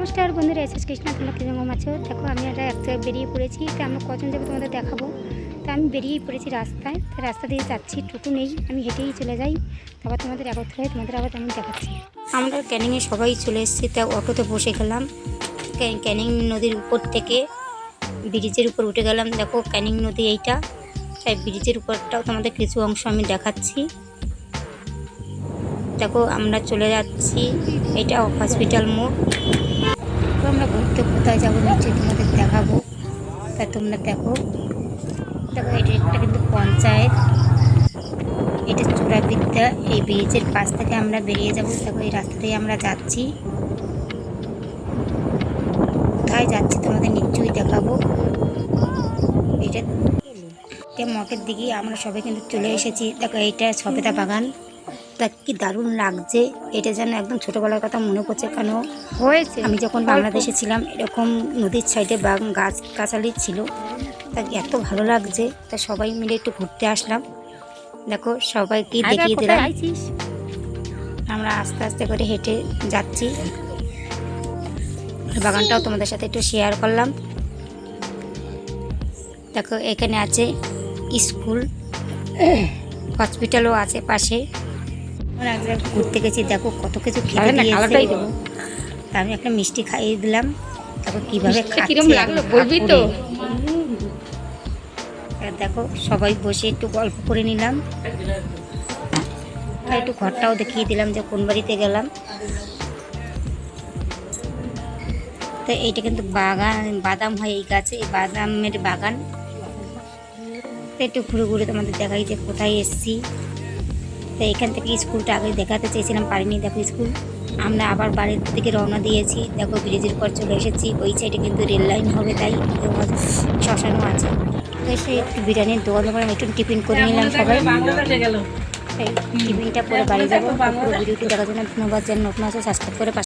নমস্কার বন্ধুরা, S S Krishna তোমরা কীরকম আছো? দেখো, আমি একটা এক জায়গায় বেরিয়ে পড়েছি, তা আমরা কজন যাব তোমাদের দেখাবো? তা আমি বেরিয়েই পড়েছি রাস্তায়, তা রাস্তা দিয়ে যাচ্ছি, টোটো নেই, আমি হেঁটেই চলে যাই। তারপর তোমাদের একত্র হয়ে তোমাদের আবার আমি দেখাচ্ছি। আমরা ক্যানিংয়ে সবাই চলে এসেছি, তা অটোতে বসে গেলাম। ক্যানিং নদীর উপর থেকে ব্রিজের উপর উঠে গেলাম। দেখো, ক্যানিং নদী এইটা, তাই ব্রিজের উপরটাও তোমাদের কিছু অংশ আমি দেখাচ্ছি। দেখো, আমরা চলে যাচ্ছি, এটা হসপিটাল মোড়। আমরা ঘুরতে কোথায় যাব নিশ্চয়ই তোমাদের দেখাবো। তা তোমরা দেখো। দেখো এটা একটা কিন্তু পঞ্চায়েত। এটা চূড়াবিদ্যা এই ব্রিজের পাশ থেকে আমরা বেরিয়ে যাব। দেখো, এই রাস্তা দিয়ে আমরা যাচ্ছি। কোথায় যাচ্ছি তোমাদের নিশ্চয়ই দেখাবো। এটা এটা মঠের দিকে আমরা সবাই কিন্তু চলে এসেছি। দেখো, এইটা সবেদা বাগান। তা কি দারুণ লাগছে এটা যেন একদম ছোটোবেলার কথা মনে পড়ছে কেন? হয়েছে। আমি যখন বাংলাদেশে ছিলাম এরকম নদীর সাইডে বাগান গাছ গাছালি ছিল তা এত ভালো লাগছে তা সবাই মিলে একটু ঘুরতে আসলাম। দেখো সবাইকে দেখিয়ে দিলাম। আমরা আস্তে আস্তে করে হেঁটে যাচ্ছি। বাগানটাও তোমাদের সাথে একটু শেয়ার করলাম। দেখো এখানে আছে স্কুল হসপিটালও আছে পাশে। এক জায়গায় ঘুরতে গেছি দেখো কত কিছু খেতে দিয়েছে তা আমি একটা মিষ্টি খাইয়ে দিলাম তারপর কীভাবে কিরম লাগল? বলবি তো? আর দেখো সবাই বসে একটু গল্প করে নিলাম। একটু ঘরটাও দেখিয়ে দিলাম যে কোন বাড়িতে গেলাম। তো এইটা কিন্তু বাগান বাদাম হয় এই গাছে এই বাদামের বাগান। তো একটু ঘুরে ঘুরে তোমাদের দেখাই যে কোথায় এসছি। তো এখান থেকে স্কুলটা আগে দেখাতে চেয়েছিলাম পারিনি। দেখো স্কুল আমরা আবার বাড়ির থেকে রওনা দিয়েছি। দেখো ব্রিজের পর চলে এসেছি। ওই সাইডে কিন্তু রেল লাইন হবে তাই শ্মশানও আছে। তো এসে একটু বিরিয়ানির দোকান দোকান একটু টিফিন করে নিলাম সবাই। টিফিনটা পরে বাড়ি যাব। পুরো ভিডিওটি দেখার জন্য ধন্যবাদ। যেন নতুন আছে সাবস্ক্রাইব করে